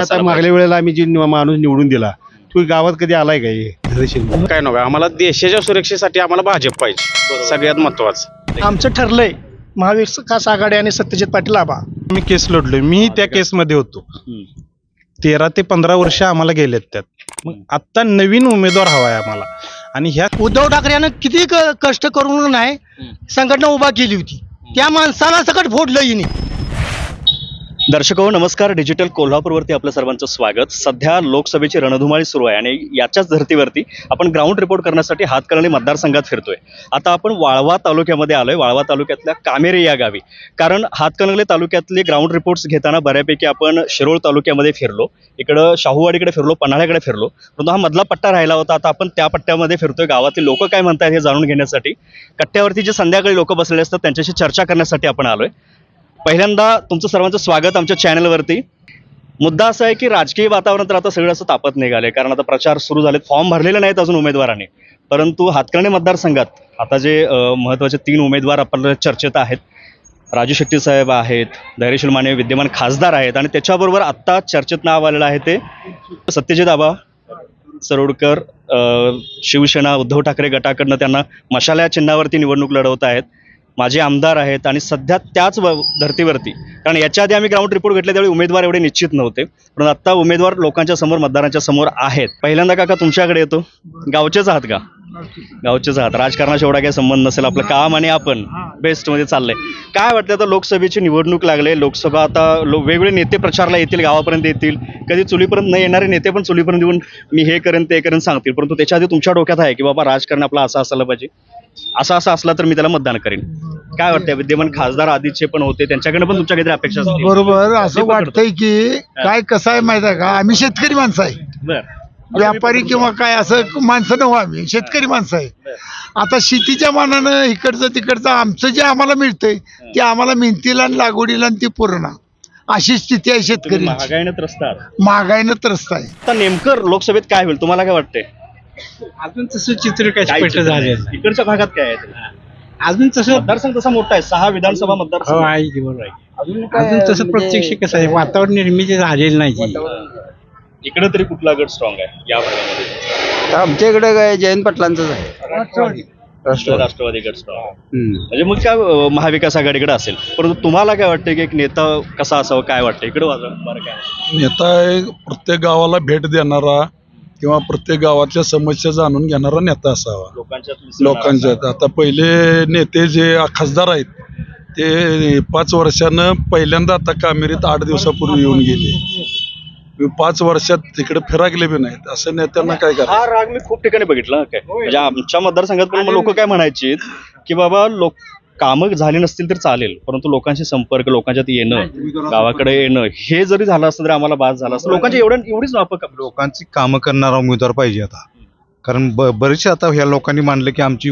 आता मागल्या वेळेला आम्ही जी माणूस निवडून दिला तो गावात कधी आलाय का हे? धैर्यशील काय नका आम्हाला देशाच्या सुरक्षेसाठी आम्हाला भाजप पाहिजे. सगळ्यात महत्वाचं. आमचं ठरलंय महाविकास आघाडी आणि सत्यजित पाटील आबा. मी केस लढलोय. मी त्या केसमध्ये होतो. तेरा ते पंधरा वर्ष आम्हाला गेलेत त्यात. मग आत्ता नवीन उमेदवार हवाय आम्हाला. आणि ह्या उद्धव ठाकरे यानं किती कष्ट करून नाही संघटना उभा केली होती. त्या माणसाला सकट फोडलं हिने. दर्शको हो, नमस्कार. डिजिटल कोल्हापूरवरती आपलं सर्वांचं स्वागत. सध्या लोकसभेची रणधुमाळी सुरू आहे आणि याच्याच धर्तीवरती आपण ग्राउंड रिपोर्ट करण्यासाठी हातकर्णी मतदारसंघात फिरतोय. आता आपण वाळवा तालुक्यामध्ये आलोय. वाळवा तालुक्यातल्या कामेरे या गावी. कारण हातकणंगले तालुक्यातले ग्राउंड रिपोर्ट्स घेताना बऱ्यापैकी आपण शिरोळ तालुक्यामध्ये फिरलो. इकडं शाहूवाडीकडे फिरलो पन्हाळ्याकडे फिरलो. परंतु हा मधला पट्टा राहिला होता. आता आपण त्या पट्ट्यामध्ये फिरतोय. गावातील लोक काय म्हणतात हे जाणून घेण्यासाठी. कट्ट्यावरती जे संध्याकाळी लोक बसलेले असतात त्यांच्याशी चर्चा करण्यासाठी आपण आलोय. पहिल्यांदा तुमचं सर्वांचं स्वागत आमच्या चॅनलवरती मुद्दा असा आहे की राजकीय वातावरण तर आता सगळं असं तापत निघाले कारण आता प्रचार सुरू झालेत. फॉर्म भरलेले नाहीत अजून उमेदवारांनी. परंतु हातकर्णे मतदारसंघात आता जे महत्त्वाचे तीन उमेदवार आपल्या चर्चेत आहेत. राजू शेट्टी साहेब आहेत धैर्यशील माने विद्यमान खासदार आहेत आणि त्याच्याबरोबर आत्ता चर्चेत नाव आलेलं आहे ते सत्यजित आबा सरोडकर शिवसेना उद्धव ठाकरे गटाकडनं त्यांना मशाल्या चिन्हावरती निवडणूक लढवत आहेत. माझे आमदार आहेत आणि सध्या त्याच धर्तीवरती. कारण याच्या आधी आम्ही ग्राउंड रिपोर्ट घेतले त्यावेळी उमेदवार एवढे निश्चित नव्हते. पण आता उमेदवार लोकांच्या समोर मतदारांच्या समोर आहेत. पहिल्यांदा काका तुमच्याकडे येतो. गावचेच आहात का? गावचेच आहात राजकारणाशी एवढा काही संबंध नसेल आपलं काम आणि आपण बेस्टमध्ये चाललंय. काय वाटतं आता लोकसभेची निवडणूक लागले? लोकसभा आता लो वेगवेगळे नेते प्रचारला येतील गावापर्यंत येतील. कधी चुलीपर्यंत न येणारे नेते पण चुलीपर्यंत येऊन मी हे करेन ते करेन सांगतील. परंतु त्याच्या आधी तुमच्या डोक्यात आहे की बाबा राजकारण आपलं असं असायला पाहिजे. असं असं असला तर मी त्याला मतदान करेन. काय वाटतंय? विद्यमान खासदार आधीचे पण होते त्यांच्याकडे पण तुमच्या काहीतरी अपेक्षा असतील. बरोबर. असं वाटतंय की काय कसं आहे माहिती आहे का? आम्ही शेतकरी माणसं आहे. बरं. व्यापारी किंवा काय असं माणसं नव्ह आम्ही शेतकरी माणसं आहे. आता शेतीच्या मानानं इकडचं तिकडचं आमचं जे आम्हाला मिळतंय ते आम्हाला मेहनतीला आणि लागवडीला आणि ती पूर्ण. अशी स्थिती आहे शेतकरी. महागाईनं त्रस्त आहात. महागाईनं त्रस्त आहे. आता नेमकं लोकसभेत काय होईल तुम्हाला काय वाटतंय? अजून तसं चित्र काय चित्र? आहे? इकडच्या भागात काय आहे? ते? अजून तसं मतदारसंघ तसा मोठा आहे सहा विधानसभा हो मतदारसंघ. आहे की बरोबर आहे. अजून तसं प्रत्यक्ष कसं आहे वातावरण निर्मिती झालेलं नाही. इकडे तरी कुठला गट स्ट्रॉंग आहे? या भागामध्ये आमच्या इकडे काय जयंत पाटलांचंच आहे. राष्ट्रवादी. राष्ट्रवादी. गट स्ट्रॉंग म्हणजे मग काय अं, महाविकास आघाडीकडे असेल. परंतु तुम्हाला काय वाटतं की एक नेता कसा असावा काय वाटतं इकडे वाजा बरं काय नेता एक प्रत्येक गावाला भेट देणारा किंवा प्रत्येक गावातल्या समस्या जाणून घेणारा नेता असावा. लोकांच्यात लोकांच्यात. आता पहिले नेते जे खासदार आहेत ते पाच वर्षानं पहिल्यांदा आता कामेरीत आठ दिवसापूर्वी येऊन गेले. पाच वर्षात तिकडे फिरागले बी नाहीत. असं नेत्यांना काय करा हा राग मी खूप ठिकाणी बघितला. हं काय म्हणजे आमच्या मतदारसंघात पण लोक काय म्हणायचे की बाबा लोक कामं झाली नसतील तर चालेल परंतु लोकांशी संपर्क लोकांच्यात येणं गावाकडे येणं हे जरी झालं असतं तरी आम्हाला बाद झालं असतं. लोकांच्या एवढं एवढीच वापक लोकांची कामं करणारा उमेदवार पाहिजे आता. कारण ब बरेचसे आता ह्या लोकांनी मांडलं की आमची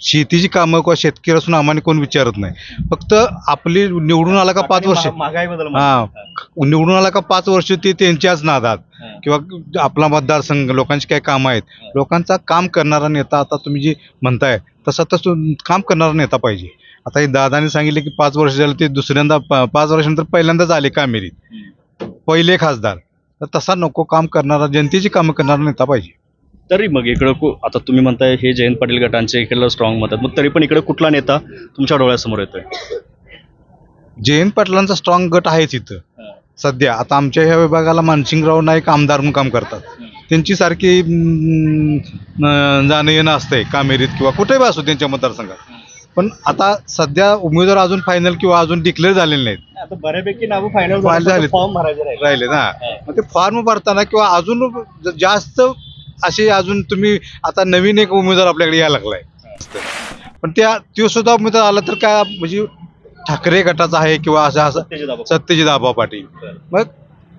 शेतीची कामं किंवा शेतकरी असून आम्हाला कोण विचारत नाही. फक्त आपली निवडून आला का पाच वर्ष हा. निवडून आला का पाच वर्ष ते त्यांच्याच नादात. किंवा आपला मतदारसंघ लोकांची काय कामं आहेत. लोकांचा काम करणारा नेता आता तुम्ही जे म्हणताय तसा तसं काम करणारा नेता पाहिजे. आता हे दादाने सांगितले की पाच वर्ष झाले ते दुसऱ्यांदा पाच वर्षानंतर पहिल्यांदाच आले कामेरीत. पहिले खासदार. तर तसा नको काम करणारा जनतेची कामं करणारा नेता पाहिजे. तरी मग इकडं कु- आता तुम्ही म्हणताय हे जयंत पाटील गटांचे इकडलं स्ट्रॉंग मत आहेत. मग तरी पण इकडे कुठला नेता तुमच्या डोळ्यासमोर येतोय? जयंत पाटलांचा स्ट्रॉंग गट आहेच इथं. सध्या. आता आमच्या ह्या विभागाला मानसिंगराव नाईक आमदार म्हणून काम करतात. त्यांची सारखी अं, अं, जाणं येणं असतंय. कामेरीत किंवा कुठेही असो त्यांच्या मतदारसंघात. पण आता सध्या उमेदवार अजून फायनल किंवा अजून डिक्लेअर झालेले नाहीत. आता बऱ्यापैकी नावं फायनल. फॉर्म भरायचे राहिले. ना. मग ते फॉर्म भरताना किंवा अजून जास्त असे अजून तुम्ही आता नवीन एक उमेदवार आपल्याकडे यायला लागलाय. पण त्या तो सुद्धा उमेदवार आला तर काय म्हणजे ठाकरे गटाचा आहे किंवा असं असं सत्यजित आबा. पाटील. मग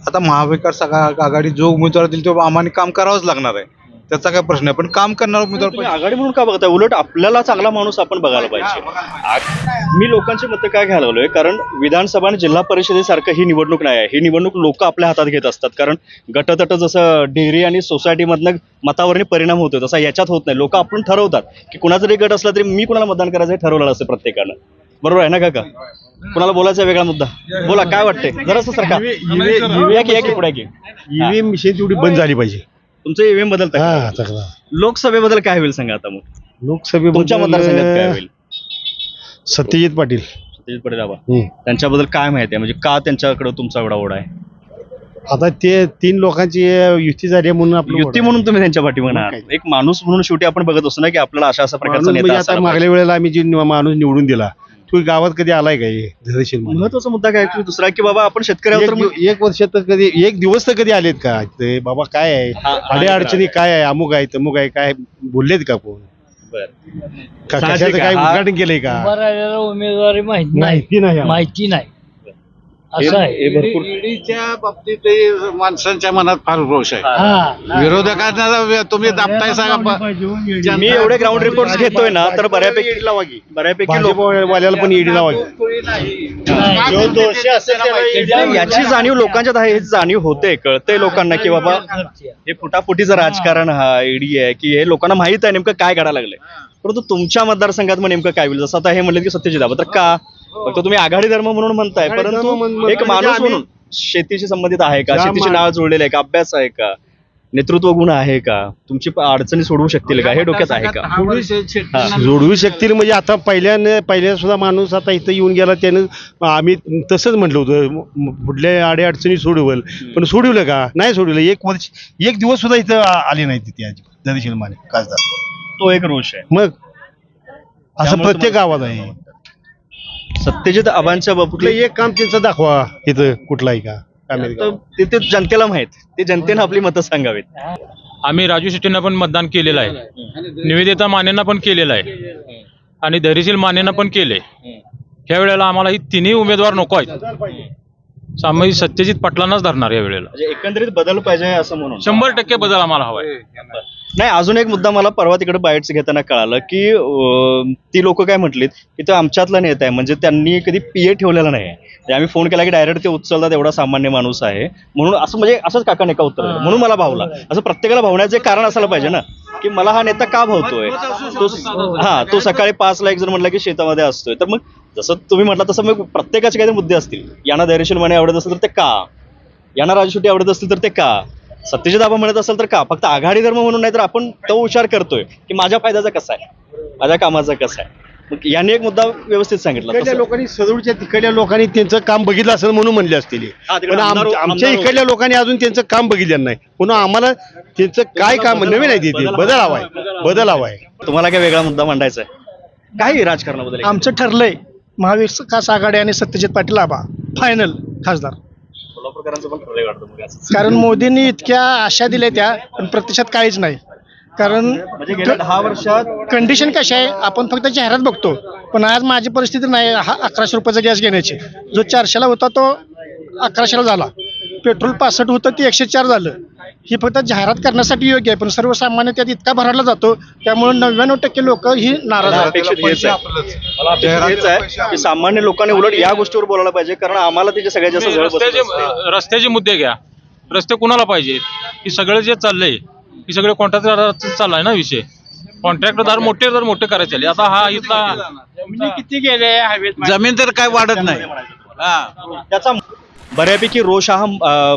आता महाविकास आघा- आघाडी जो उमेदवार दिल तो आम्हाला काम करावंच लागणार आहे. त्याचा काय प्रश्न आहे पण काम करणारा उमेदवार तुम्ही पाहिजे. आघाडी म्हणून का बघताय? उलट आपल्याला चांगला माणूस आपण बघायला पाहिजे. आ- मी लोकांची मतं काय घ्यायला लागलोय कारण विधानसभा आणि जिल्हा परिषदेसारखं ही निवडणूक नाही आहे. ही निवडणूक लोक आपल्या हातात घेत असतात. कारण गटतट जसं डेअरी आणि सोसायटीमधनं मतावरणी परिणाम होतो तसा याच्यात होत नाही. लोक आपण ठरवतात की कुणाचा जरी गट असला तरी मी कुणाला मतदान करायचं हे ठरवलेलं असतं प्रत्येकानं. बरोबर आहे ना काका? कुणाला बोलायचा वेगळा मुद्दा? बोला काय वाटतंय? जरासं सरका. या की या की पुढे या की ईव्हीएम मशीन तेवढी बंद झाली पाहिजे. तुमचं ईव्हीएम बदलत हा चांगला लोकसभेबद्दल काय होईल सांगा आता मग? लोकसभे तुमच्या मतदारसंघात काय होईल? सत्यजित पाटील. सत्यजित पटेल हम्म. त्यांच्याबद्दल काय माहिती आहे? म्हणजे का त्यांच्याकडे तुमचा एवढा ओढा आहे? आता ते तीन लोकांची युती झाली आहे म्हणून आपलं युती म्हणून तुम्ही त्यांच्या पाठीमागे मग आहात. एक माणूस म्हणून शेवटी आपण बघत असतो ना की आपल्याला अशा अशा प्रकारचा म्हणजे नेता आता असायला मागल्या वेळेला आम्ही जे नि- माणूस निवडून दिला तो गावात कधी आलाय धैर्यशील पाहिजे. माणूस? महत्त्वाचा मुद्दा काय की दुसरा की बाबा आपण शेतकऱ्यावर तर एक दिव- एक वर्ष तर कधी एक दिवस तर कधी आलेत का? ते बाबा काय आहे? हा- हा अडे अडचणी काय आहे? अमुक आहे तमुक आहे काय बोललेत का कोण? बरं. का साहजिक कशाचं काय हा- उद्घाटन केलंय का? उमेदवारी माहिती नाही माहिती नाही. आम्हाला. माहिती नाही. हे- असं आहे. हे भरपूर ईडीच्या बाबतीत माणसांच्या मनात फार रोष आहे. हा. विरोधकांना तुम्ही दाबताय सांगा मी एवढे ग्राउंड रिपोर्ट घेतोय ना तर बऱ्यापैकी बऱ्यापैकी लोक भाजपवाल्याला पण ईडी याची जाणीव लोकांच्यात आहे हेच जाणीव होते कळते लोकांना की बाबा हे फुटाफुटीचं राजकारण हा ईडी आहे की हे लोकांना माहीत आहे नेमकं काय घडायला लागलंय. परंतु तुमच्या मतदारसंघात मग नेमकं काय होईल? जसं आता हे म्हणलं की सत्यजित दाबा तर का फक्त तुम्ही आघाडी धर्म म्हणून म्हणताय आघाडी धर्म परंतु म्हण- एक म्हणजे माणूस आम्ही- म्हणून शेतीशी संबंधित आहे का? ज्या शेतीची मा- नाळ जोडलेलं आहे का? अभ्यास आहे का? नेतृत्व गुण आहे का? तुमची प- अडचणी सोडवू शकतील का? हे डोक्यात आहे का? हा. जोडवू शकतील. म्हणजे आता पहिल्याने पहिल्या सुद्धा माणूस आता इथं येऊन गेला त्यानं आम्ही तसंच म्हटलं होतं म- म- कुठल्या आडे अडचणी सोडवल. पण सोडवलं का? नाही सोडवलं. एक वर्ष एक दिवस सुद्धा इथं आ- आले नाही तिथे अजिबात धैर्यशील माने खासदार. तो एक रोष आहे. मग? असं त्यामुळे प्रत्येक गावात आहे. सत्यजित आबांच्या कुठलं बाबतीत एक काम त्यांचं दाखवा. इथं कुठलाही का? तर ते ते जनतेला माहीत. ते जनतेनं आपली मतं सांगावीत. आम्ही राजू शेट्टींना पण मतदान केलेलं आहे. निवेदिता मानेंना पण केलेलं आहे. आणि धैर्यशील मानेंना पण केले. ह्या वेळेला आम्हाला ही तिन्ही उमेदवार नको आहेत. सामायिक सत्यजित पाटलांनाच धरणार या वेळेला. म्हणजे एकंदरीत बदल पाहिजे असं म्हणून. शंभर टक्के बदल आम्हाला हवाय नाही अजून एक मुद्दा मला परवा तिकडे बाईट्स घेताना कळालं की अं, ती लोक काय म्हटलीत की तो आमच्यातला नेता आहे म्हणजे त्यांनी कधी पीए ठेवलेला नाही म्हणजे आम्ही फोन केला की डायरेक्ट ते उचलतात एवढा सामान्य माणूस आहे. म्हणून असं म्हणजे असंच काका का उत्तर दिलं. म्हणून मला भावला. असं प्रत्येकाला भावण्याचं एक कारण असायला पाहिजे ना की मला हा नेता का भावतोय? तो हा तो सकाळी पाचला एक जण म्हटलं की शेतामध्ये असतोय. तर मग जसं तुम्ही म्हटलं तसं मग प्रत्येकाचे काहीतरी मुद्दे असतील. यांना धैर्यशील माने आवडत असेल तर ते का? यांना राजशुटी आवडत असतील तर ते का? सत्यजित आबा म्हणत असेल तर का? फक्त आघाडी धर्म म्हणून नाही तर आपण तो विचार करतोय की माझ्या फायद्याचा कसा आहे? माझ्या कामाचा कसा आहे? मग यांनी एक मुद्दा व्यवस्थित सांगितला. लोकांनी सदूरच्या तिकडल्या लोकांनी त्यांचं काम बघितलं असेल म्हणून म्हणले असतील हा, तिकडे पण आम- आमदार- आमच्या आमदार इकडल्या लोकांनी अजून त्यांचं काम बघितलं नाही. पुन्हा आम्हाला त्यांचं काय काम नवीन आहे तिथे बदल हवाय बदल हवाय तुम्हाला काय वेगळा मुद्दा मांडायचा आहे? काय राजकारणाबद्दल? आमचं ठरलंय महाविकास आघाडी आणि सत्यजित पाटील आबा फायनल खासदार. कोल्हापूरकरांचं पण ठरलंय वाटतं मग असं. कारण मोदींनी इतक्या आशा दिल्या त्या पण प्रत्यक्षात काहीच नाही. कारण म्हणजे गेल्या दहा वर्षात कंडिशन कशी आहे? आपण फक्त जाहिरात बघतो पण आज माझी परिस्थिती नाही हा अकराशे रुपयाचा गॅस घेण्याची. जो चारशेला होता तो अकराशेला झाला. पेट्रोल पासष्ट होतं ते एकशे चार झालं. ही फक्त जाहिरात करण्यासाठी योग्य आहे पण सर्वसामान्य त्यात इतका भरायला जातो त्यामुळे नव्याण्णव टक्के लोक ही नाराज मला आहेत. अपेक्षित हेच आहे. मला अपेक्षित हेच आहे की सामान्य लोकांनी उलट या गोष्टीवर बोलायला पाहिजे कारण आम्हाला त्याचे सगळ्यात जास्त बसत रस्त्याचे असते. रस्त्याचे मुद्दे घ्या. रस्ते कुणाला पाहिजेत हे सगळं जे चाललंय हे सगळे कॉन्ट्रॅक्टदाराचं चाललाय ना विषय. कॉन्ट्रॅक्टरदार मोठे तर मोठे करायचे आले. आता हा इथला किती गेले? जमीन तर काय वाढत नाही. त्याचा बऱ्यापैकी रोष हा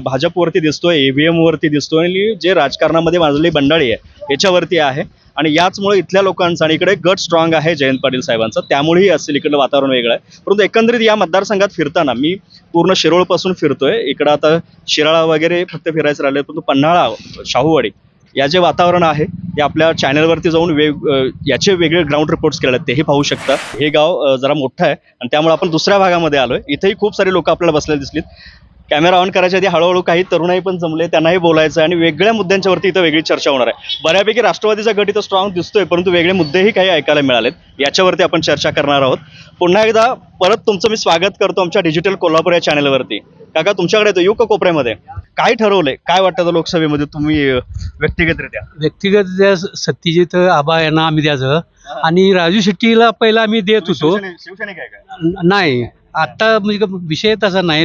भाजपवरती दिसतोय ईव्हीएम वरती दिसतोय आणि जे राजकारणामध्ये माजलेली बंडाळी आहे याच्यावरती आहे. आणि याचमुळे इथल्या लोकांचा आणि इकडे गट स्ट्रॉंग आहे जयंत पाटील साहेबांचं त्यामुळेही असेल इकडलं वातावरण वेगळं आहे. परंतु एकंदरीत या मतदारसंघात फिरताना मी पूर्ण शिरोळपासून फिरतोय. इकडं आता शिराळा वगैरे फक्त फिरायचं राहिले परंतु पन्हाळा शाहूवाडी या जे वातावरण आहे ते आपल्या चॅनलवरती जाऊन वेग याचे वेगळे ग्राउंड रिपोर्ट्स केले आहेत तेही पाहू शकता. हे गाव जरा मोठं आहे आणि त्यामुळे आपण दुसऱ्या भागामध्ये आलोय. इथेही खूप सारे लोक आपल्याला बसलेले दिसलीत. कॅमेरा ऑन करायच्या आधी हळूहळू काही तरुणाई पण जमले त्यांनाही बोलायचं आणि वेगळ्या मुद्द्यांच्यावरती इथं वेगळी चर्चा होणार आहे. बऱ्यापैकी राष्ट्रवादीचा गट इथं स्ट्रॉंग दिसतोय परंतु वेगळे मुद्देही काही ऐकायला मिळालेत. याच्यावरती आपण चर्चा करणार आहोत. पुन्हा एकदा परत तुमचं मी स्वागत करतो आमच्या डिजिटल कोल्हापूर या चॅनलवरती काका तुमच्याकडे येतो येऊ का कोपऱ्यामध्ये. काय ठरवलंय? काय वाटतं लोकसभेमध्ये? तुम्ही व्यक्तिगतरित्या. व्यक्तिगत त्या सत्यजित आबा यांना आम्ही द्यायचं. आणि राजू शेट्टीला पहिला आम्ही देत होतो. नाही. आता म्हणजे विषय तसा नाही.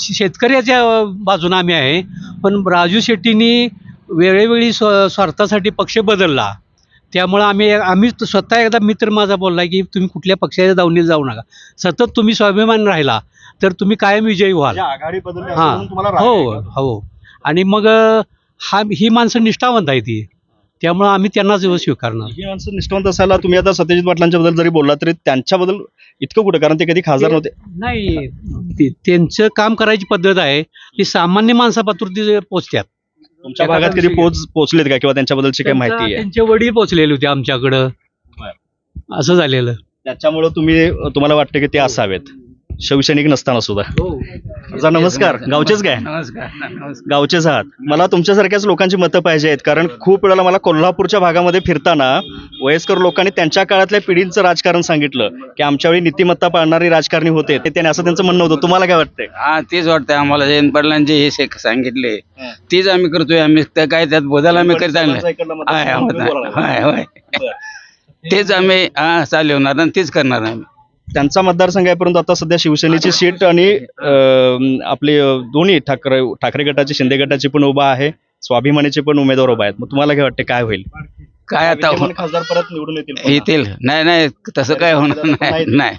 शेतकऱ्याच्या बाजूने आम्ही आहे. पण राजू शेट्टींनी वेळोवेळी स्व स्वार्थासाठी पक्ष बदलला. त्यामुळं आम्ही आम्ही स्वतः एकदा मित्र माझा बोलला की तुम्ही कुठल्या पक्षाच्या दावणीला जाऊ नका. सतत तुम्ही स्वाभिमान राहिला तर तुम्ही कायम विजयी व्हाल. म्हणजे हां. हो? हो. आणि मग हा ही माणसं निष्ठावंत आहे ती. त्यामुळं आम्ही त्यांनाच स्वीकारणार. ही माणसं निष्ठावंत असायला तुम्ही आता सत्यजित पाटलांच्या बद्दल जरी बोलला तरी त्यांच्याबद्दल इतकं कुठं? कारण ते कधी खासदार नव्हते. नाही ते- त्यांचं काम करायची पद्धत आहे ती सामान्य माणसापासून ती पोचत्यात. तुमच्या भागात कधी पोच पोहोचलेत का? किंवा त्यांच्याबद्दलची काही त्यांचा- माहिती आहे? त्यांचे वडील पोचलेले होते आमच्याकडं. असं झालेलं. त्याच्यामुळे तुम्ही तुम्हाला वाटतं की ते असावेत. शिवसैनिक नसताना सुद्धा. जा नमस्कार. गावचेच काय? गावचेच आहात. मला तुमच्यासारख्याच लोकांची मतं पाहिजे आहेत कारण खूप वेळेला मला कोल्हापूरच्या भागामध्ये फिरताना वयस्कर लोकांनी त्यांच्या काळातल्या पिढींचं राजकारण सांगितलं की आमच्या वेळी नीतिमत्ता पाळणारी राजकारणी होते. ते त्याने असं त्यांचं म्हणणं होतं. तुम्हाला काय वाटतंय? हा तेच वाटतंय आम्हाला. जयंत पाटलांचे हे शे- सांगितले. तेच आम्ही करतोय. आम्ही त्या काय त्यात बदल आम्ही करत आणले. तेच आम्ही हा चालवणार आणि तेच करणार आम्ही. त्यांचा मतदारसंघ आहे परंतु आता सध्या शिवसेनेची सीट आणि आपले दोन्ही ठाकरे ठाकरे गटाची शिंदे गटाची पण उभा आहे. स्वाभिमानीचे पण उमेदवार उभा आहेत. मग तुम्हाला काय वाटतं काय होईल? काय आता विद्यमान खासदार परत निवडून येतील. येतील. नाही नाही तसं काय होणार नाही. नाही.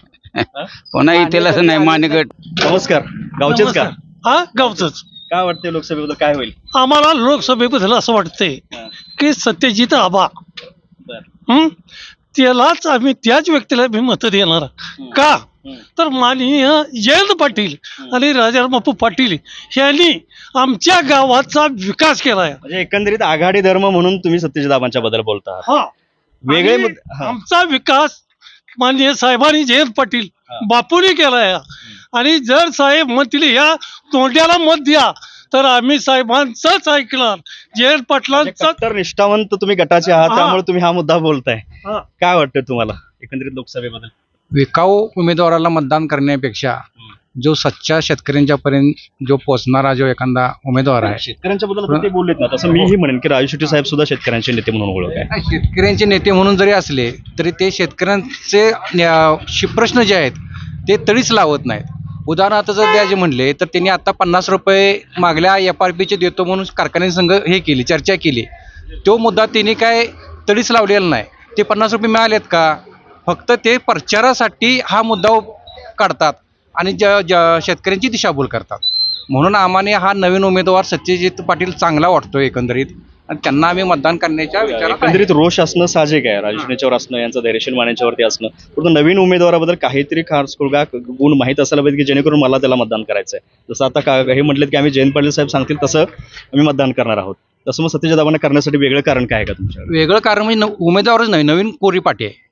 पुन्हा येतील असं नाही मानेगड नमस्कार. गावचेच का? हा? गावचंच. काय वाटते लोकसभेबद्दल? काय होईल? आम्हाला लोकसभेबद्दल असं वाटतंय की सत्यजित आबा हं? त्यालाच आम्ही त्याच व्यक्तीला आम्ही मतं देणार. का? तर माननीय जयंत पाटील आणि राजाराम बापू पाटील यांनी आमच्या गावाचा विकास केलाय म्हणजे एकंदरीत आघाडी धर्म म्हणून तुम्ही सत्यजित बद्दल बोलता आहात. हा. वेगळे आणि मुद्दे- हा. आमचा विकास माननीय साहेबांनी जयंत पाटील बापूने केलाय आणि जर साहेब म्हणतील या तोंड्याला मत द्या. तर आम्ही साहेबांचंच ऐकणार. जयंत म्हणजे पाटलांचा कट्टर निष्ठावंत तुम्ही गटाचे आहात हा. त्यामुळे तुम्ही हा मुद्दा बोलताय. हा. काय वाटतं तुम्हाला एकंदरीत लोकसभेबद्दल? विकाऊ उमेदवाराला मतदान करण्यापेक्षा जो सच्चा शेतकऱ्यांच्या पर्यंत जो पोचणारा जो एखादा उमेदवार आहे शेतकऱ्यांच्या बद्दल ते बोललेत ना तसं मीही म्हणेन की राजू शेट्टी साहेब सुद्धा शेतकऱ्यांचे नेते म्हणून ओळख आहे नाही, शेतकऱ्यांचे नेते म्हणून जरी असले तरी ते शेतकऱ्यांचे अं, शि- प्रश्न जे आहेत ते तळीच लावत नाहीत. उदाहरणार्थ जर द्यायचे म्हणले तर त्यांनी आता पन्नास रुपये मागल्या एफ आर पीचे देतो म्हणून कारखान्यांसंघ हे केली चर्चा केली. तो मुद्दा त्यांनी काय तडीच लावलेला नाही. ते पन्नास रुपये मिळालेत का? फक्त ते प्रचारासाठी हा मुद्दा काढतात आणि ज ज शेतकऱ्यांची दिशाभूल करतात. म्हणून आम्हाने हा नवीन उमेदवार सत्यजित पाटील चांगला वाटतो एकंदरीत. आणि त्यांना आम्ही मतदान करण्याच्या विचारात आहे. एकंदरीत रोष असणं साहजिक आहे. राजू शेट्टींच्यावर असणं यांचं धैर्यशील मानेच्यावरती असणं. परंतु नवीन उमेदवाराबद्दल काहीतरी खास खुळगा गुण माहीत असायला पाहिजे की जेणेकरून मला त्याला मतदान करायचं आहे. जसं आता का हे म्हटलेत की आम्ही जयंत पाटील साहेब सांगतील तसं आम्ही मतदान करणार आहोत. तसं मग सत्यजित दाबांना करण्यासाठी वेगळं कारण काय आहे का तुमच्याकडे? वेगळं कारण म्हणजे उमेदवारच नाही नवीन कोरी पाटी आहे.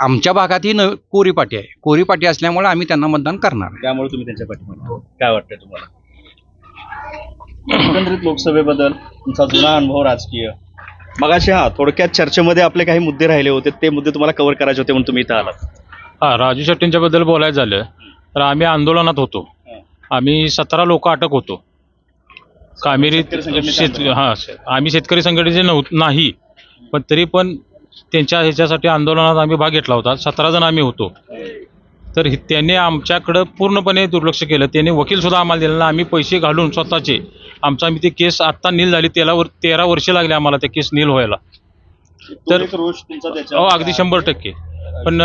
आमच्या भागात ही नवी कोरी पाटी आहे. कोरी पाटी असल्यामुळे आम्ही त्यांना मतदान करणार आहे. त्यामुळे तुम्ही त्यांच्या पाठीमागे आहात. काय वाटतंय तुम्हाला? एकंदरीत लोकसभेबद्दल तुमचा जुना अनुभव राजकीय. मगाशी हा थोडक्यात चर्चेमध्ये आपले काही मुद्दे राहिले होते ते मुद्दे तुम्हाला कव्हर करायचे होते म्हणून तुम्ही इथं आलात. हा राजू शेट्टींच्या बद्दल बोलायचं झालं तर आम्ही आंदोलनात होतो. आम्ही सतरा लोक अटक होतो. कामेरी शेतकरी संघटनेचे शेत आंदोलन. हा आम्ही शेतकरी संघटनेचे नव्ह नाही पण तरी पण त्यांच्या ह्याच्यासाठी आंदोलनात आम्ही भाग घेतला होता. सतरा जण आम्ही होतो. तर त्यांनी आमच्याकडं पूर्णपणे दुर्लक्ष केलं. त्यांनी वकील सुद्धा आम्हाला दिला नाही. आम्ही पैसे घालून स्वतःचे. आमचा आम्ही ती केस आत्ता नील झाली. तेरा वर तेरा वर्षे लागली आम्हाला त्या केस नील व्हायला. तर हो अगदी शंभर टक्के. पण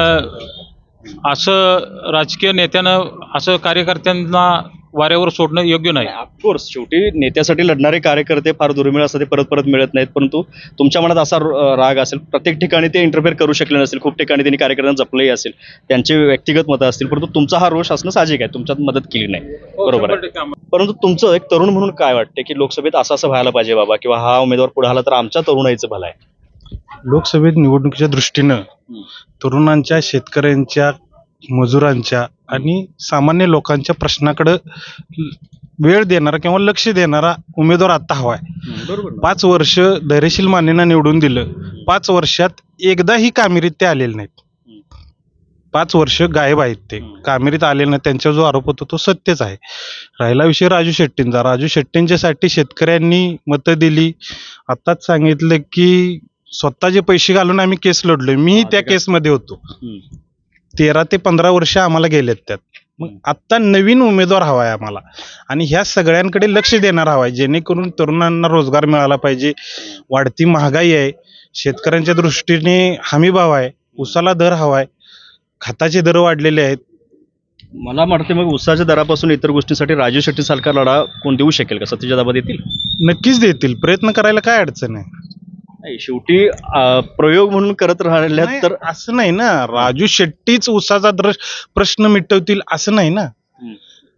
असं राजकीय नेत्यानं असं कार्यकर्त्यांना वाऱ्यावर सोडणं योग्य नाही. ऑफकोर्स शेवटी नेत्यासाठी लढणारे कार्यकर्ते फार दुर्मिळ असतात ते परत परत मिळत नाहीत परंतु तुमच्या मनात असा राग असेल प्रत्येक ठिकाणी ते इंटरफेअर करू शकले नसेल खूप ठिकाणी त्यांनी कार्यकर्त्यांना जपलंही असेल त्यांचे व्यक्तिगत मतं असतील परंतु तुमचा हा रोष असणं साहजिक आहे तुमच्यात मदत केली नाही. बरोबर आहे. परंतु तुमचं एक तरुण म्हणून काय वाटते की लोकसभेत असं असं व्हायला पाहिजे बाबा किंवा हा उमेदवार पुढे आला तर आमच्या तरुणाईचं भलं आहे? लोकसभेत निवडणुकीच्या दृष्टीनं तरुणांच्या शेतकऱ्यांच्या मजुरांच्या आणि सामान्य लोकांच्या प्रश्नाकडं वेळ देणारा किंवा लक्ष देणारा उमेदवार आता हवाय बरोबर पाच वर्ष धैर्यशील मानेनं निवडून दिलं. पाच वर्षात एकदाही कामेरीत ते आलेले नाहीत. पाच वर्ष गायब आहेत ते. कामेरीत आलेले नाहीत. त्यांच्यावर जो आरोप होतो तो सत्यच आहे. राहिला विषय राजू शेट्टींचा. राजू शेट्टींच्यासाठी शेतकऱ्यांनी मतं दिली. आत्ताच सांगितलं की स्वतःचे पैसे घालून आम्ही केस लढलोय. मी त्या केसमध्ये होतो. तेरा ते पंधरा वर्ष आम्हाला गेलेत त्यात. मग आत्ता नवीन उमेदवार हवा आहे आम्हाला. आणि ह्या सगळ्यांकडे लक्ष देणार हवा आहे जेणेकरून तरुणांना रोजगार मिळाला पाहिजे. वाढती महागाई आहे. शेतकऱ्यांच्या दृष्टीने हमी भाव आहे. उसाला दर हवा आहे खताचे दर वाढलेले आहेत. मला वाटते मग उसाच्या दरापासून इतर गोष्टींसाठी राजू शेट्टी सारखा लढा कोण देऊ शकेल का? सतीश दादा देतील नक्कीच देतील. प्रयत्न करायला काय अडचण आहे? नाही शेवटी अं, प्रयोग म्हणून करत राहिल्यात नाही, तर असं नाही ना. राजू शेट्टीच उसाचा प्रश्न मिटवतील असं नाही ना. हम्म.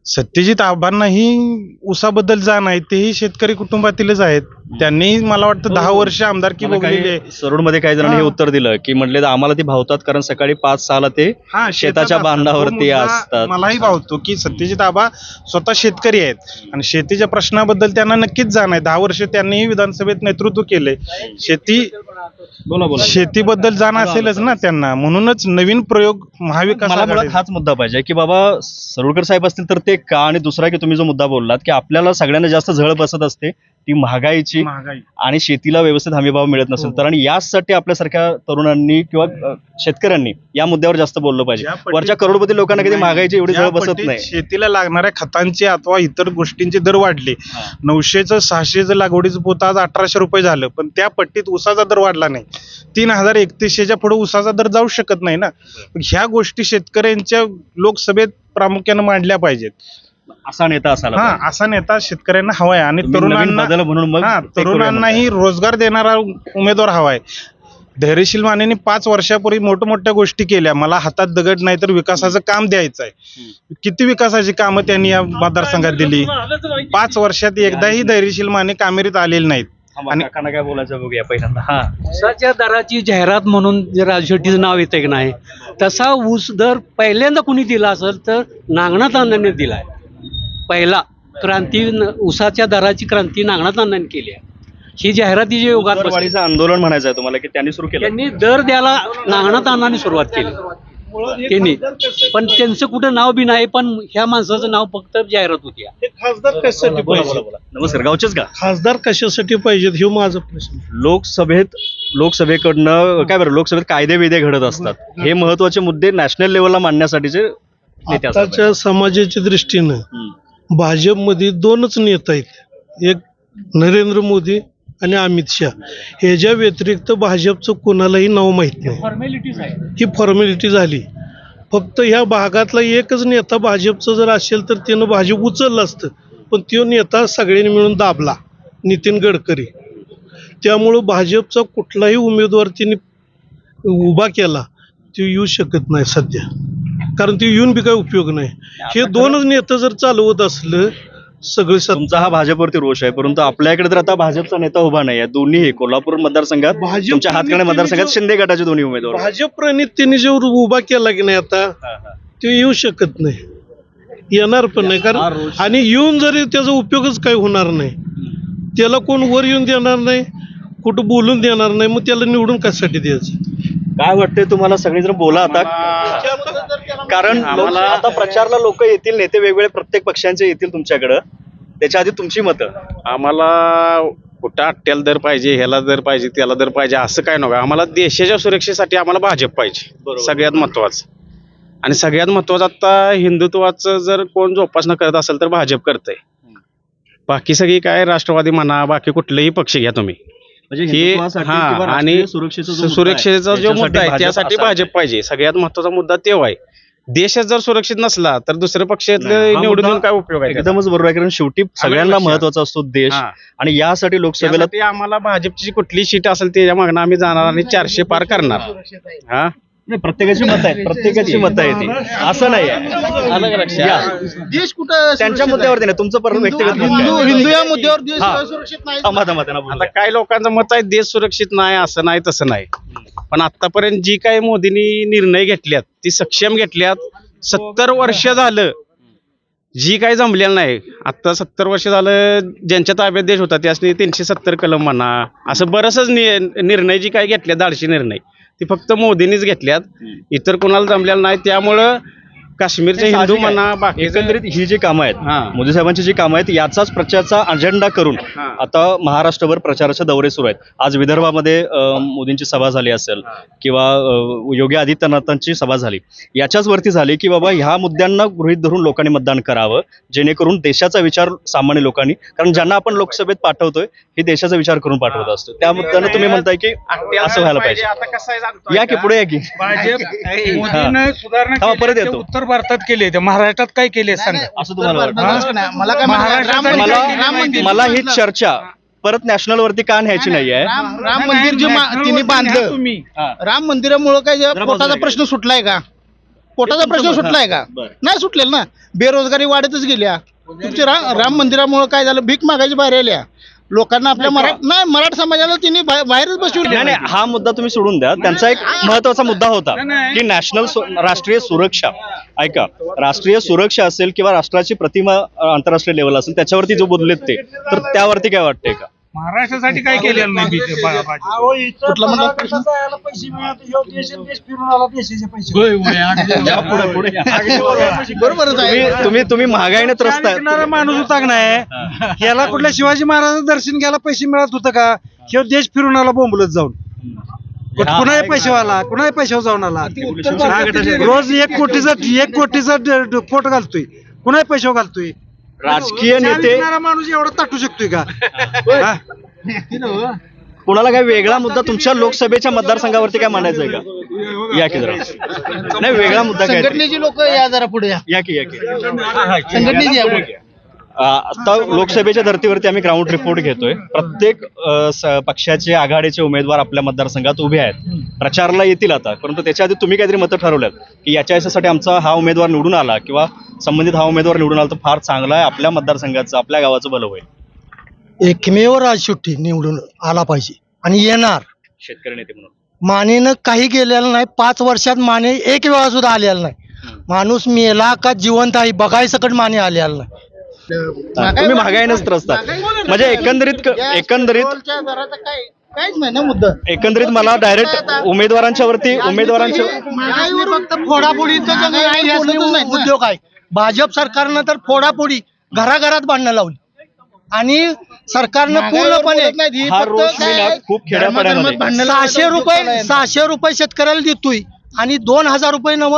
सत्यजित आबांनाही उसाबद्दल जाण आहे तेही शेतकरी कुटुंबातीलच आहेत. त्यांनी मला वाटतं दहा वर्ष आमदारकी भोगलेली काही आहे. सरोडमध्ये काही जणांनी हे हा. उत्तर दिलं की म्हटले आम्हाला ते भावतात कारण सकाळी पाच सहाला ते हा, शेताच्या. बांधावरती असतात. मलाही भावतो की सत्यजित आबा स्वतः शेतकरी आहेत. आणि शेतीच्या प्रश्नाबद्दल त्यांना नक्कीच जाण आहे. दहा वर्ष त्यांनीही विधानसभेत नेतृत्व केले शेती बोला बोला. शेतीबद्दल जाण असेलच ना त्यांना. म्हणूनच नवीन प्रयोग महाविकास मला मुळात आघाडी- हाच मुद्दा पाहिजे की बाबा सरोडकर साहेब असतील तर ते का? आणि दुसरा की तुम्ही जो मुद्दा बोललात की आपल्याला सगळ्यांना जास्त झळ बसत असते. ती महागाईची महागाई. आणि शेतीला व्यवस्थित हमीभाव मिळत नसेल हो. तर. आणि याचसाठी आपल्यासारख्या तरुणांनी किंवा शेतकऱ्यांनी या मुद्द्यावर जास्त बोललं पाहिजे. वरच्या करोडपती लोकांना कधी महागाईची एवढी ज्या झळ बसत नाही. शेतीला लागणाऱ्या खतांचे अथवा इतर गोष्टींचे दर वाढले. हा. नऊशेचं सहाशेचं लागवडीचं पोत आज अठराशे रुपये झालं. पण त्या पट्टीत उसाचा दर वाढला नाही. तीन हजार एकतीसशेच्या पुढे उसाचा दर जाऊ शकत नाही ना. ह्या गोष्टी शेतकऱ्यांच्या लोकसभेत प्रामुख्याने मांडल्या पाहिजेत. असा नेता असायला हा पाहिजे. असा नेता शेतकऱ्यांना हवाय आणि तुम्ही नवीन तरुणांना बदल म्हणून मग हा ते करूया तरुणांनाही रोजगार देणारा उमेदवार हवाय. धैर्यशील मानेने पाच वर्षापूर्वी मोठमोठ्या गोष्टी केल्या. मला हातात दगड नाही तर विकासाचं काम द्यायचं आहे किती विकासाची कामं त्यांनी या मतदारसंघात दिली? पाच वर्षात एकदाही धैर्यशील माने कामेरीत आलेले नाहीत. थांबा, आणि- काकांना काय बोलायचं बघूया पहिल्यांदा. हा. ऊसाच्या दराची जाहिरात म्हणून जे राजू शेट्टीचं नाव येतं की नाही तसा ऊस दर पहिल्यांदा कुणी दिला असेल तर नागनाथ अण्णांनी दिलाय. पहिला क्रांती ऊसाच्या दराची क्रांती नागनाथ अण्णांनी केली आहे. ही जाहिरातीची योगात बसली. आंदोलन म्हणायचं आहे तुम्हाला की त्यांनी सुरू केलं. त्यांनी दर द्यायला नागनाथ अण्णांनी सुरुवात केली. त्यांनी. पण त्यांचं कुठं नाव बी नाही पण ह्या माणसाचं नाव फक्त जाहिरात होती. खासदार कशासाठी बोला नमस्कार गावचेच का? खासदार कशासाठी पाहिजेत? हे माझा प्रश्न लोकसभेत लोकसभेकडनं काय बरं लोकसभेत कायदे विधे घडत असतात. हे महत्त्वाचे मुद्दे नॅशनल लेवलला मांडण्यासाठीचे नेते असतात. आताच्या समाजाच्या दृष्टीनं हम्म. भाजपमध्ये दोनच नेता आहेत. एक नरेंद्र मोदी आणि अमित शहा. ह्याच्या व्यतिरिक्त भाजपचं कोणालाही नाव माहीत नाही. ही फॉर्मॅलिटी झाली. फक्त ह्या भागातला एकच नेता भाजपचं जर असेल तर त्यानं भाजप उचललं असतं. पण तो नेता सगळ्यांनी मिळून दाबला नितीन गडकरी. त्यामुळं भाजपचा कुठलाही उमेदवार त्यांनी उभा केला तो येऊ शकत नाही सध्या. कारण ते येऊन बी काय उपयोग नाही. हे दोनच नेतं जर चालवत असलं सगळे तुमचा हा भाजपवरती रोष आहे परंतु आपल्याकडे तर आता भाजपचा नेता उभा नाही आहे. दोन्ही कोल्हापूर मतदारसंघात भाजप तुमच्या हातकर्णे मतदारसंघात शिंदे गटाचे दोन्ही उमेदवार. भाजप प्रणित त्यांनी जे उभा केला की नाही आता तो येऊ शकत नाही. येणार पण नाही कारण आणि येऊन जरी त्याचा उपयोगच काही होणार नाही. त्याला कोण वर येऊन देणार नाही कुठं बोलून देणार नाही मग त्याला निवडून कशासाठी द्यायचं? काय वाटतंय तुम्हाला? सगळेजण बोला आता. कारण आता प्रचारला लोक येतील नेते वेगवेगळे प्रत्येक पक्षांचे येतील तुमच्याकडं. त्याच्या आधी तुमची मतं. आम्हाला कुठं अट्ट्याला दर पाहिजे ह्याला दर पाहिजे त्याला दर पाहिजे असं काय नको. आम्हाला देशाच्या सुरक्षेसाठी आम्हाला भाजप पाहिजे. सगळ्यात महत्वाचं. आणि सगळ्यात महत्वाचं आता हिंदुत्वाचं जर कोण जोपासना करत असेल तर भाजप करतंय. बाकी सगळी काय राष्ट्रवादी म्हणा बाकी कुठलेही पक्ष घ्या तुम्ही. हे हिंदुत्वासाठी हा आणि सुरक्षेचा जो मुद्दा आहे, त्यासाठी. भाजप पाहिजे सगळ्यात महत्त्वाचा मुद्दा तेव्हा आहे देशच जर सुरक्षित नसला तर दुसऱ्या पक्षातले हा निवडून काय उपयोग आहे? एकदमच बरोबर आहे कारण शेवटी सगळ्यांना. महत्त्वाचा असतो देश. आणि यासाठी लोकसभेला त्यासाठी आम्हाला भाजपची कुठली सीट असेल त्याच्या मागणं आम्ही जाणार आणि चारशे पार करणार हा नाही, प्रत्येकाची मत आहे प्रत्येकाची मत आहे ती असं नाही लक्षात? देश कुठं त्यांच्या मुद्द्यावरती नाही तुमचं पर व्यक्तिगत मत हिंदू या मुद्द्यावर देश हा. सुरक्षित नाही. थांबा, थांबा, त्यांना बोलू आता द्या. काय लोकांचं मत आहे देश सुरक्षित नाही असं नाही तसं नाही. पण आतापर्यंत जी काय मोदींनी निर्णय घेतल्यात ती सक्षम घेतल्यात सत्तर वर्ष झालं जी काही जमलेलं नाही. आता सत्तर वर्ष झालं ज्यांच्या ताब्यात देश होता त्यासनी तीनशे सत्तर कलम म्हणा असं बरंचच नि- निर्णय जी काय घेतले धाडशी निर्णय. ती फक्त मोदींनीच घेतल्यात. इतर कोणाला जमलेलं नाही. त्यामुळं काश्मीरचे हिंदू म्हणा बाकी एकंदरीत ही जी कामं आहेत. मोदी साहेबांची जी कामं आहेत याचाच प्रचाराचा अजेंडा करून. आता महाराष्ट्रभर प्रचाराचे दौरे सुरू आहेत आज विदर्भामध्ये मोदींची सभा झाली असेल किंवा योगी आदित्यनाथांची सभा झाली याच्याच वरती झाली की बाबा ह्या मुद्द्यांना गृहीत धरून लोकांनी मतदान करावं जेणेकरून देशाचा विचार सामान्य लोकांनी कारण ज्यांना आपण लोकसभेत पाठवतोय हे देशाचा विचार करून पाठवत असतो त्या मुद्द्यानं तुम्ही म्हणताय की असं व्हायला पाहिजे आता कसं आहे सांगतो या की. पुढे या की सुधारणा हा, परत येतो. भारतात केली ते महाराष्ट्रात काय केले सांगा. असं तुम्हाला वाटतं मला काय महाराष्ट्रात राम मला मंदिर- राम मंदिर. मला ही. चर्चा. परत नॅशनल वरती का न्यायची नाहीये राम राम मंदिर जे मा- तिने बांधलं. तुम्ही. राम मंदिरामुळे काय जे जरा पोटाचा प्रश्न सुटलाय का? पोटाचा प्रश्न सुटलाय का? बरं. नाही सुटलेला ना. बेरोजगारी वाढतच गेल्या. तुमची रा- राम मंदिरामुळे काय झालं? भीक मागायची बाहेर आल्या. लोकांना आपल्या मराठ नाही मराठा समाजाला तिने बाहेर- बाहेरच बसवली नाही नाही हा मुद्दा तुम्ही सोडून द्या. त्यांचा एक महत्त्वाचा मुद्दा होता की नॅशनल राष्ट्रीय सुरक्षा. ऐका राष्ट्रीय सुरक्षा असेल किंवा राष्ट्राची प्रतिमा आंतरराष्ट्रीय लेवल असेल त्याच्यावरती जो बोललेत ते तर त्यावरती काय वाटतंय का? महाराष्ट्रासाठी काय केलेलं नाही बीजे- बा-. कुठला म्हणला प्रश्न? बरोबरच आहे. तुम्ही तुम्ही तुम्ही महागाईने त्रस्त आहे विकणारा माणूस होता का नाही याला कुठल्या शिवाजी महाराजांचं दर्शन घ्यायला पैसे मिळत होतं का? किंवा देश फिरून आला बोंबलत जाऊन. कुणा पैशावाला कुणा पैशावर जाऊन आला. रोज एक कोटीचा एक कोटीचा ड- ड- पोट घालतोय. कुणा पैशावर घालतोय. राजकीय नेते माणूस एवढा ताटू शकतोय का? हा? कुणाला काय वेगळा मुद्दा तुमच्या लोकसभेच्या मतदारसंघावरती काय मांडायचा आहे का? या की जरा. नाही वेगळा मुद्दा काय? संघटनेची लोक या जरा पुढे या. या की या की. संघटनेची या पुढे. आता लोकसभेच्या धर्तीवरती आम्ही ग्राउंड रिपोर्ट घेतोय. प्रत्येक पक्षाचे आघाडीचे उमेदवार आपल्या मतदारसंघात उभे आहेत. प्रचारला येतील आता. परंतु त्याच्या आधी तुम्ही काहीतरी मतं ठरवल्यात की याच्या याच्यासाठी आमचा हा उमेदवार निवडून आला किंवा संबंधित हा उमेदवार निवडून आला तर फार चांगला आहे. आपल्या मतदारसंघाचं आपल्या गावाचं भलं होईल. एकमेव राजशुट्टी निवडून आला पाहिजे आणि येणार. शेतकरी नेते म्हणून. मानेनं काही केलेलं नाही. पाच वर्षात माने एक वेळा सुद्धा आलेला नाही. माणूस मेला का जिवंत आहे बघाय सकट माने आलेला नाही. तुम्ही महागाईनंच त्रस्त. म्हणजे एकंदरीत एकंदरीत काहीच नाही ना मुद्दा. एकंदरीत मला डायरेक्ट उमेदवारांच्या वरती उमेदवारांच्या फक्त फोडाफोडीचा उद्योग आहे. भाजप सरकारनं तर फोडाफोडी घराघरात बांधणं लावली. आणि सरकारनं पूर्णपणे हा रोष मी ना खूप खेड्यापाड्यामध्ये. सहाशे रुपये सहाशे रुपये शेतकऱ्याला देतोय. आणि दोन हजार रुपये नव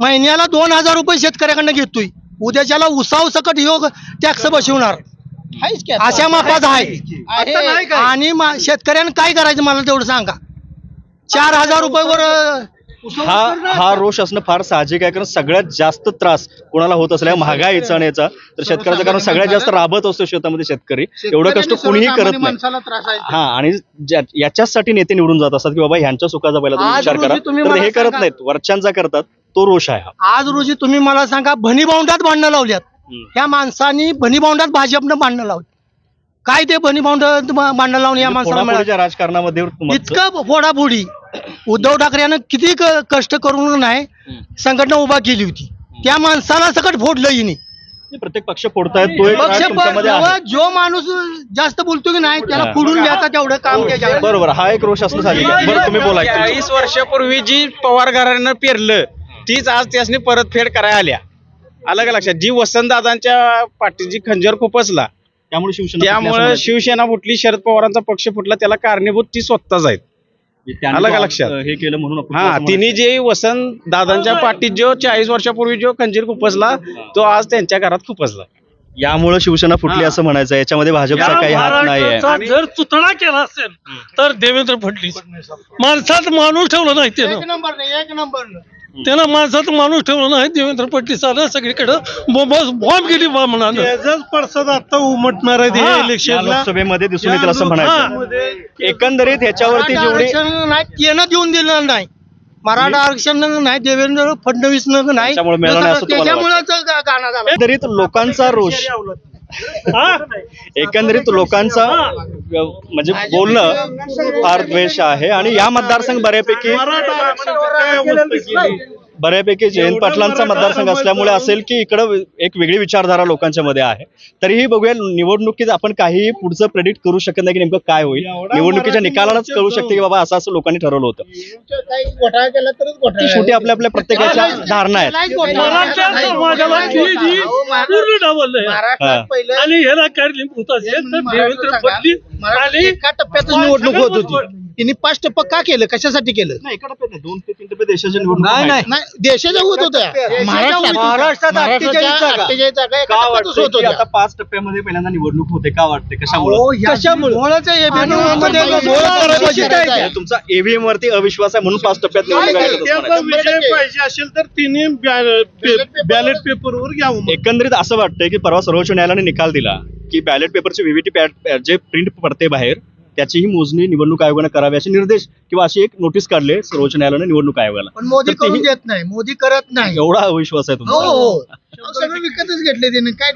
महिन्याला दोन हजार रुपये शेतकऱ्याकडनं घेतोय. उद्याच्याला उसाव सकट योग टॅक्स बसवणार अशा मापात आहे. आणि मा- शेतकऱ्यानं काय करायचं मला तेवढं सांगा. चार हजार रुपयेवर अं, हा हा रोष असणं फार साहजिक आहे कारण सगळ्यात जास्त त्रास कोणाला होत असल्या महागाईचा आणि याचा. तर शेतकऱ्याचा कारण सगळ्यात जास्त राबत असतो शेतामध्ये शेतकरी. एवढं कष्ट कुणीही करत नाही. माणसाला हा आणि याच्याचसाठी नेते निवडून जात असतात की बाबा ह्यांच्या सुखाचा पहिला तुम्ही विचार करा. तुम्ही तर हे करत. नाहीत. वरच्यांचा करतात. तो रोष आहे आज रोजी तुम्ही मला सांगा भनीबाऊंडात भांडणं लावल्यात. या माणसांनी भनीबाऊंडात भाजपनं भांडणं लावली. काय ते भनीबाऊंड भांडणं लावून या माणसाला मिळालं? फोडाफोडीच्या राजकारणामध्ये इतकं फोडाफोडी. उद्धव ठाकरेनं किती क- कष्ट करून नाही संघटना उभा केली होती. त्या माणसाला सकट फोडलं हिने. प्रत्येक पक्ष फोडतायत तो एक पक्ष तुमच्यामध्ये आहे. जो माणूस जास्त बोलतो की नाही त्याला हा. फोडून घ्यायचं तेवढं काम त्याच्याकडे बरोबर हा एक रोष असणं आहे बरं तुम्ही बोला चाळीस वर्षापूर्वी जी पवार घराण्यानं पेरलं तीच आज त्यासनी परतफेड करायला आल्या. आलं का लक्षात? जी वसंतदादांच्या पाठीची खंजर खुपसला त्यामुळे शिवसेना असं त्यामुळे. शिवसेना फुटली शरद पवारांचा पक्ष फुटला त्याला कारणीभूत ती स्वतःच आहेत. आलं का तो, लक्षात? अं, हे केलं म्हणून आपण हा तिने. जे वसंत दादांच्या पाठीत जो चाळीस वर्षापूर्वी जो खंजीर खुपसला तो आज त्यांच्या घरात खुपसला. यामुळे शिवसेना फुटली असं म्हणायचं याच्यामध्ये भाजपचा काही हात नाही आहे जर चुतडा केला असेल तर देवेंद्र फडणवीस. माणसात माणूस ठेवला नाही त्यानं. एक नंबर नाही एक नंबर त्यानं माणसात माणूस ठेवला नाही देवेंद्र फडणवीस आलं सगळीकडं बॉम्ब गेली बा म्हणाल. पडसाद आता उमटणार आहे या इलेक्शनला. लोकसभेमध्ये दिसून येतील असं म्हणायचं. एकंदरीत ह्याच्यावरती जेवढी नाही त्यानं देऊन दिलं नाही. मराठा आरक्षण नाही देवेंद्र फडणवीस नाही. त्याच्यामुळे गाणं झालं. लोकांचा रोष एकंदरीत लोकांचा म्हणजे बोलणं फार द्वेष आहे. आणि या मतदारसंघ बऱ्यापैकी बऱ्यापैकी जयंत पाटलांचा मतदारसंघ असल्यामुळे असेल की इकडं एक वेगळी विचारधारा लोकांच्या मध्ये आहे. तरीही बघूया निवडणुकीत आपण काही पुढचं प्रेडिक्ट करू शकत नाही की नेमकं काय होईल. निवडणुकीच्या निकालालाच कळू शकते की बाबा असं असं लोकांनी ठरवलं होतं. शेवटी आपल्या आपल्या प्रत्येकाच्या धारणा आहेत. हा. आणि निवडणूक होत होती. तिने पाच टप्पा का केलं? कशासाठी केलं? नाही एका टप्प्यात नाही, दोन ते तीन टप्पे देशाच्या निवडणूक नाही देशाच्या होत होत्या. महाराष्ट्रात महाराष्ट्रात महाराष्ट्राच्या 48 जागा. 48 जागा. एका का टप्प्यातच वाटतं होत होत्या. आता पाच टप्प्यामध्ये पहिल्यांदा निवडणूक होते? का वाटते कशामुळे? कशामुळे? तुमचा ईव्हीएम वरती अविश्वास आहे म्हणून पाच टप्प्यात निवडणूक पाहिजे असेल तर तिने बॅलेट पेपरवर घ्यावं एकंदरीत असं वाटतंय की परवा सर्वोच्च न्यायालयाने निकाल दिला की बॅलेट पेपरचे व्हीव्हीटी पॅड जे प्रिंट पडते बाहेर त्याचीही मोजणी निवडणूक आयोगाने करावी असे निर्देश किंवा अशी एक नोटीस काढले सर्वोच्च न्यायालयाने निवडणूक आयोगाला. पण मोदी तर तेही- करून देत नाही. मोदी करत नाही. एवढा अविश्वास आहे हो तुमचा हो अहो, सगळं विकतच घेतले त्याने. काय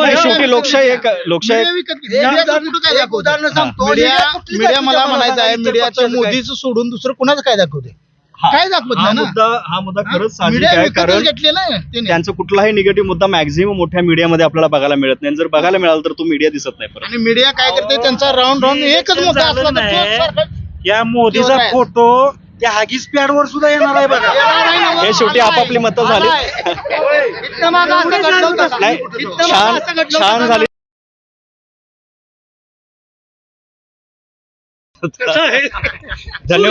नाही, शेवटी लोकशाही एक लोकशाही मीडिया विकत घेतली. मीडिया कुठं काय दाखवतं? मीडिया मीडिया मला म्हणायचं आहे मीडियाचं मोदीचं सोडून दुसरं कुणाचं काय दाखवते? काय दाखवत हा नाही ना? मुद्दा हा मुद्दा खरंच साहजिक मीडिया आहे विकतच कारण घेतले ना त्याने त्यांचा कुठलाही निगेटिव्ह मुद्दा मॅक्झिमम मोठ्या मीडियामध्ये आपल्याला बघायला मिळत नाही. जर बघायला मिळाला तर तो मीडिया दिसत नाही परत. आणि मीडिया काय करते? त्यांचा राऊंड राऊंड एकच मुद्दा असला तर तो सारखा- या मोदीचा? फोटो त्या हागीस पॅडवर सुद्धा येणार आहे बघा. हे शेवटी आपापली मतं झाली. इथनं मागं असं घडलं होतं. का? नाही इथनं छान मागं असं घडलं छान का? झाली धन्यवाद.